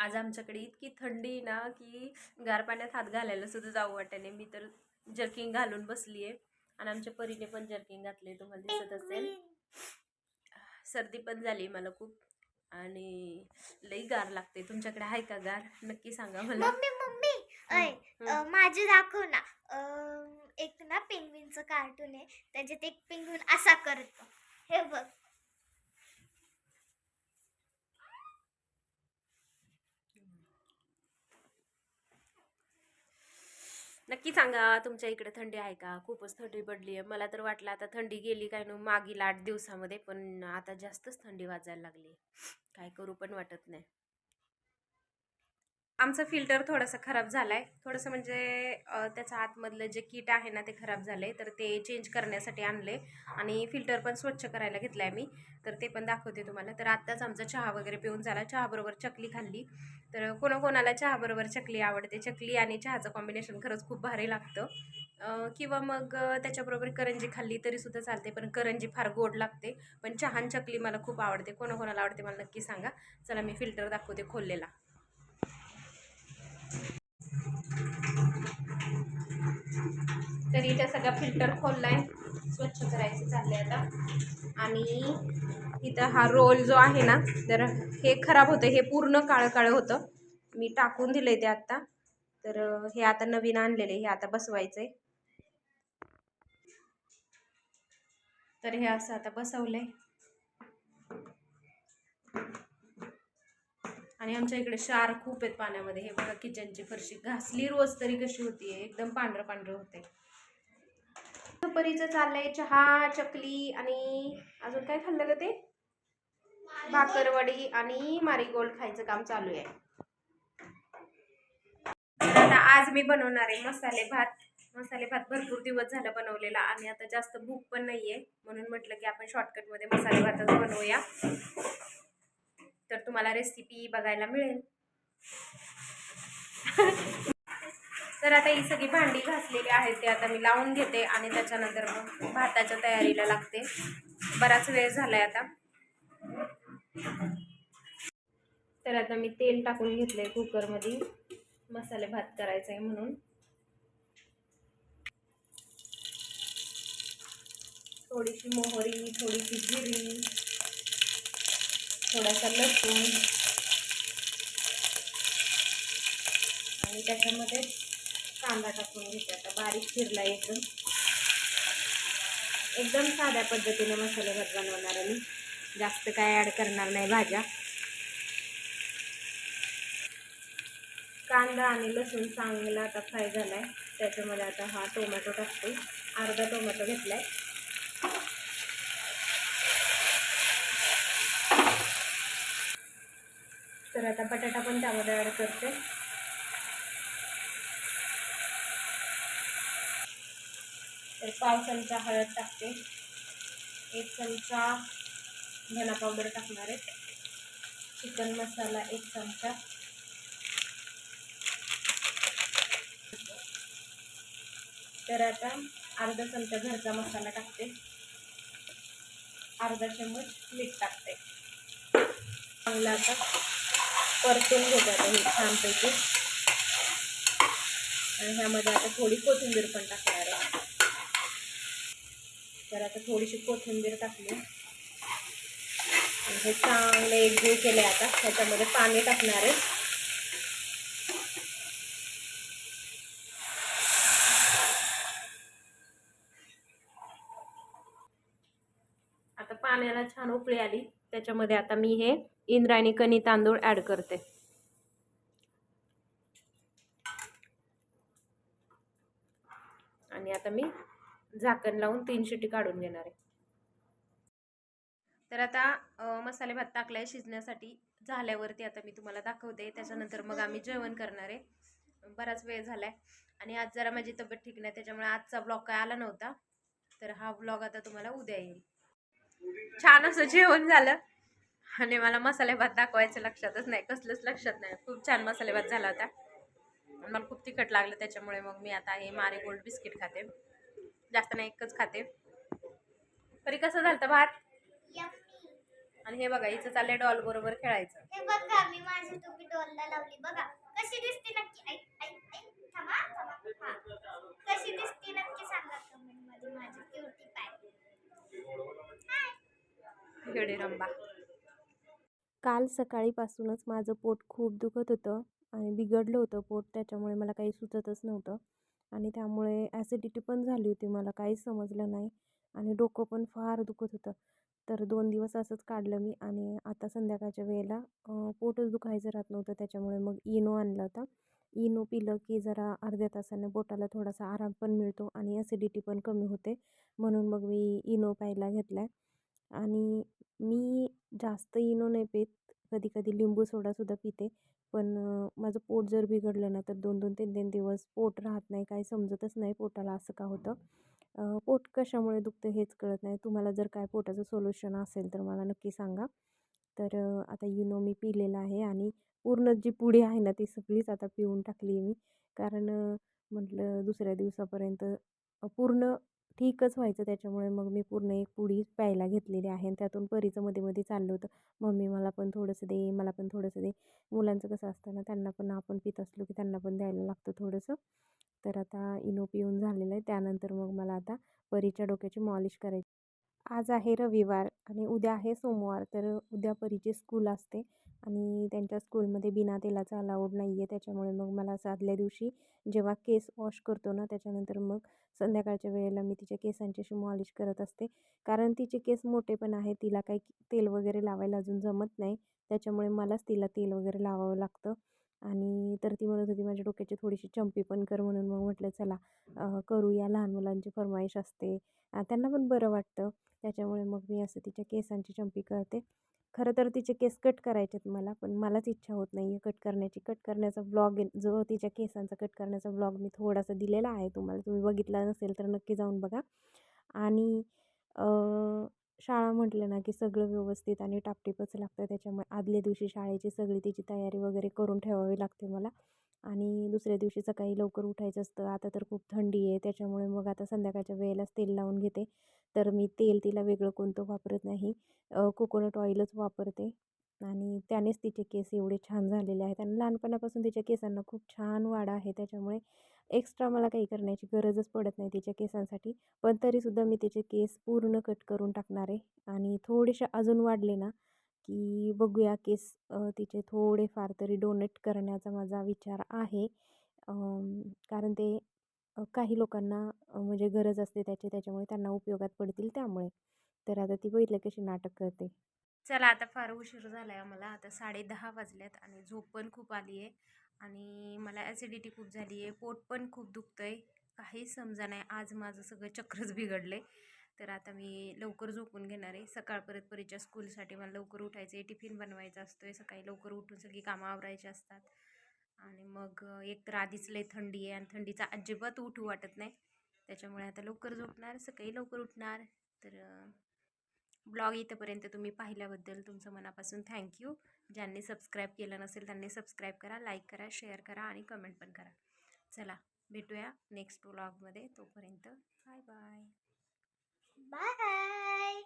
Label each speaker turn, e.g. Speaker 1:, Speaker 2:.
Speaker 1: आज आमच्याकडे इतकी थंडी ना की गार पाण्यात हात घालायला सुद्धा जाऊ वाटाने मी तर जर्किंग घालून बसली आहे आणि आमच्या परीने पण जर्किंग घातले तुम्हाला दिसत असेल. सर्दी पण झाली मला खूप. आणि लई गार लागते तुमच्याकडे आहे का गार? नक्की सांगा मला.
Speaker 2: Mummy mummy! माझे दाखव ना. एक ना पेंग्विनचं कार्टून आहे. त्याच्यात एक पेंग्विन असा करतो. हे बघ.
Speaker 1: नक्की सांगा तुमच्या इकडे थंडी आहे का? खूपच थंडी पडली आहे मला तर वाटलं आता थंडी गेली काय ना मागील आठ दिवसामध्ये पण आता जास्तच थंडी वाजायला लागली काय करू पण वाटत नाही. आमचं फिल्टर थोडंसं खराब झाला आहे थोडंसं म्हणजे अं, त्याचं आतमधलं जे किट आहे ना ते खराब झालं आहे तर ते चेंज करण्यासाठी आणले आणि फिल्टर पण स्वच्छ करायला घेतलं आहे मी तर ते पण दाखवते तुम्हाला. तर आत्ताच आमचा चहा वगैरे पिऊन झाला. चहाबरोबर चकली खाल्ली. तर कोणाकोणाला चहाबरोबर चकली आवडते? चकली आणि चहाचं कॉम्बिनेशन खरंच खूप भारी लागतं. किंवा मग त्याच्याबरोबर करंजी खाल्ली तरीसुद्धा चालते. पण करंजी फार गोड लागते. पण चहा आणि चकली मला खूप आवडते. कोणाकोणाला आवडते मला नक्की सांगा. चला मी फिल्टर दाखवते खोललेला. तर इथे सगळा फिल्टर खोललाय. स्वच्छ करायचं चाललंय आता. आणि इथं हा रोल जो आहे ना तर हे खराब होतं हे पूर्ण काळं काळं होतं. मी टाकून दिलंय ते आत्ता तर हे आता नवीन आणलेले हे आता बसवायचंय. तर हे असं आता बसवलंय. आणि आमच्या इकडे शार खूप आहेत पाण्यामध्ये. हे बघा किचनची फरशी. घासली रोज तरी कशी होतीये एकदम पांढरं पांढरं होते. दुपारीचं चाललंय चहा चकली आणि अजून काय खाल्लं का ते? भाकरवडी आणि मारीगोल्ड खायचं काम चालू आहे. आता आज मी बनवणार आहे मसाले भात. मसाले भात भरपूर दिवस झाला बनवलेला. आणि आता जास्त भूक पण नाहीये. म्हणून म्हटलं की आपण शॉर्टकटमध्ये मसाले भातच बनवूया. तुम्हाला रेसिपी बघायला मिळेल. तर आता ही सगळी भांडी घासलेली आहेत ते आता मी लावून घेते आणि त्याच्यानंतर मग भाताच्या तयारीला लागते. बराच वेळ झालाय आता. तर आता मी तेल टाकून घेतलंय कुकरमध्ये. मसाले भात करायचा आहे म्हणून. थोडीशी मोहरी थोडीशी जिरी थोडासा लसूण. आणि त्याच्यामध्ये कांदा टाकून घेते. आता बारीक चिरला एकदम. एकदम साध्या पद्धतीने मसाले भात बनवणार आहे मी. जास्त काय ॲड करणार नाही भाज्या. कांदा आणि लसूण चांगला आता फ्राय झाला आहे त्याच्यामध्ये आता हा टोमॅटो टाकतो. अर्धा टोमॅटो घेतला आहे तर आता बटाटा पण त्यामध्ये ॲड करते. तर पाव चमचा हळद टाकते. एक चमचा धना पावडर टाकणार आहे. चिकन मसाला एक चमचा. तर आता अर्धा चमचा घरचा मसाला टाकते. अर्धा चम्मच मीठ टाकते. चांगलं आता परतून घेते आता हे छानपैकी. आणि ह्यामध्ये आता थोडी कोथिंबीर पण टाकणार आहे. तर आता थोडीशी कोथिंबीर टाकली. आणि हे चांगले एकजीव केले आता. ह्याच्यामध्ये पाणी टाकणार आहे. आता पाण्याला छान उकळी आली. त्याच्यामध्ये आता मी हे इंद्रायणी कणी तांदूळ ॲड करते. आणि आता मी झाकण लावून तीन शिटी काढून घेणार आहे. तर आता मसाले भात टाकलाय शिजण्यासाठी. झाल्यावरती आता मी तुम्हाला दाखवते. त्याच्यानंतर मग आम्ही जेवण करणार आहे. बराच वेळ झालाय. आणि आज जरा माझी तब्येत ठीक नाही त्याच्यामुळे आजचा ब्लॉग काय आला नव्हता. तर हा ब्लॉग आता तुम्हाला उद्या येईल. छान असं जेवण झालं. आणि मला मसाले भात दाखवायचं लक्षातच नाही कसलंच लक्षात नाही. खूप छान मसाले भात झाला होता. मला खूप तिखट लागलं त्याच्यामुळे मग मी आता हे मारे गोल्ड बिस्किट खाते. जास्त नाही एकच खाते. तरी कसं झालं भात. आणि हे बघा हिचं चाललंय डॉल बरोबर खेळायचं.
Speaker 2: हे बघा मी माझी टोपी डोल तोंडाला लावली. बघा कशी दिसते नक्की? ऐक ऐक ऐक थांबा थांबा. कशी दिसते नक्की सांगा कमेंटमध्ये माझी क्युटी पाय.
Speaker 3: गडे रंबा.
Speaker 1: काल सकाळीपासूनच माझं पोट खूप दुखत होतं आणि बिघडलं होतं पोट त्याच्यामुळे मला काही सुचतच नव्हतं आणि त्यामुळे ॲसिडिटी पण झाली होती मला काहीच समजलं नाही आणि डोकं पण फार दुखत होतं. तर दोन दिवस असंच काढलं मी आणि आता संध्याकाळच्या वेळेला पोटच दुखायचं राहत नव्हतं त्याच्यामुळे मग इनो आणला होता. इनो पिलं की जरा अर्ध्या तासाने पोटाला थोडासा आराम पण मिळतो आणि ॲसिडिटी पण कमी होते म्हणून मग मी इनो प्यायला घेतला आहे आणि मी जास्त इनो नाही पित. कधी कधी लिंबू सोडासुद्धा पिते. पण माझं पोट जर बिघडलं ना तर दोन दोन तीन तीन दिवस पोट राहत नाही. काही समजतच नाही पोटाला असं का होतं. पोट कशामुळे दुखतं हेच कळत नाही. तुम्हाला जर काय पोटाचं सोल्युशन असेल तर मला नक्की सांगा. तर आता युनो मी पिलेलं आहे आणि पूर्ण जी पुडी आहे ना ती सगळीच आता पिऊन टाकली आहे मी. कारण म्हटलं दुसऱ्या दिवसापर्यंत पूर्ण ठीकच व्हायचं त्याच्यामुळे मग मी पूर्ण एक पुडी प्यायला घेतलेली आहे आणि त्यातून परीचं मध्ये मध्ये चाललं होतं. मम्मी मला पण थोडंसं दे मला पण थोडंसं दे. मुलांचं कसं असतं ना त्यांना पण आपण पित असलो की त्यांना पण द्यायला लागतं थोडंसं. तर आता इनो पिऊन झालेलं आहे. त्यानंतर मग मला आता परीच्या डोक्याची मॉलिश करायची. आज आहे रविवार आणि उद्या आहे सोमवार तर उद्या परीची स्कूल असते आणि त्यांच्या स्कूलमध्ये बिना तेलाचा अलाउड नाही आहे त्याच्यामुळे मग मला असं आदल्या दिवशी जेव्हा केस वॉश करतो ना त्याच्यानंतर मग संध्याकाळच्या वेळेला मी तिच्या केसांची अशी मॉलिश करत असते. कारण तिचे केस मोठे पण आहे तिला काही तेल वगैरे लावायला अजून जमत नाही. त्याच्यामुळे मलाच तिला तेल वगैरे लावावं लागतं. आणि तर ती म्हणत होती माझ्या डोक्याची थोडीशी चंपी पण कर म्हणून. मग म्हटलं चला करूया लहान मुलांची फरमाईश असते. त्यांना पण बरं वाटतं. त्याच्यामुळे मग मी असं तिच्या केसांची चंपी करते. खरं तर तिचे केस कट करायचे आहेत मला पण मलाच इच्छा होत नाही आहे कट करण्याची. कट करण्याचा ब्लॉग जो तिच्या केसांचा कट करण्याचा ब्लॉग मी थोडासा दिलेला आहे तुम्हाला. तुम्ही बघितला नसेल तर नक्की जाऊन बघा. आणि शाळा म्हटलं ना की सगळं व्यवस्थित आणि टापटीपच लागतं. त्याच्यामुळे आदल्या दिवशी शाळेची सगळी तिची तयारी वगैरे करून ठेवावी लागते मला. आणि दुसऱ्या दिवशी सकाळी लवकर उठायचं असतं. आता तर खूप थंडी आहे. त्याच्यामुळे मग आता संध्याकाळच्या वेळेलाच तेल लावून घेते. तर मी तेल तिला वेगळं कोणतं वापरत नाही. कोकोनट ऑइलच वापरते. आणि त्यानेच तिचे केस एवढे छान झालेले आहेत आणि लहानपणापासून तिच्या केसांना खूप छान वाढ आहे त्याच्यामुळे एक्स्ट्रा मला काही करण्याची गरजच पडत नाही तिच्या केसांसाठी. पण तरीसुद्धा मी तिचे केस पूर्ण कट करून टाकणार आहे आणि थोडेसे अजून वाढले ना की बघूया केस तिचे थोडेफार तरी डोनेट करण्याचा माझा विचार आहे. कारण ते काही लोकांना म्हणजे गरज असते त्याची त्याच्यामुळे त्यांना उपयोगात पडतील त्यामुळे. तर आता ती बघितलं कशी नाटक करते.
Speaker 3: चला आता फार उशीर झाला आहे हो आम्हाला आता साडे दहा वाजल्यात आणि झोप पण खूप आली आहे आणि मला ॲसिडिटी खूप झाली आहे. पोट पण खूप दुखतं आहे काही समजा नाही. आज माझं सगळं चक्रच बिघडलं आहे तर आता मी लवकर झोपून घेणार आहे. सकाळ परत परीच्या स्कूलसाठी मला लवकर उठायचं आहे. टिफिन बनवायचा असतो आहे सकाळी लवकर उठून सगळी कामं आवरायची असतात. आणि मग एक तर आधीच लय थंडी आहे आणि थंडीचा अजिबात उठू वाटत नाही. त्याच्यामुळे आता लवकर झोपणार. सकाळी लवकर उठणार. तर ब्लॉग इथंपर्यंत तुम्ही पाहिल्याबद्दल तुमचं मनापासून थँक्यू ज्यांनी सबस्क्राईब केलं नसेल त्यांनी सबस्क्राईब करा लाईक करा शेअर करा आणि कमेंट पण करा. चला भेटूया नेक्स्ट ब्लॉगमध्ये. तोपर्यंत बाय बाय.
Speaker 2: बाय.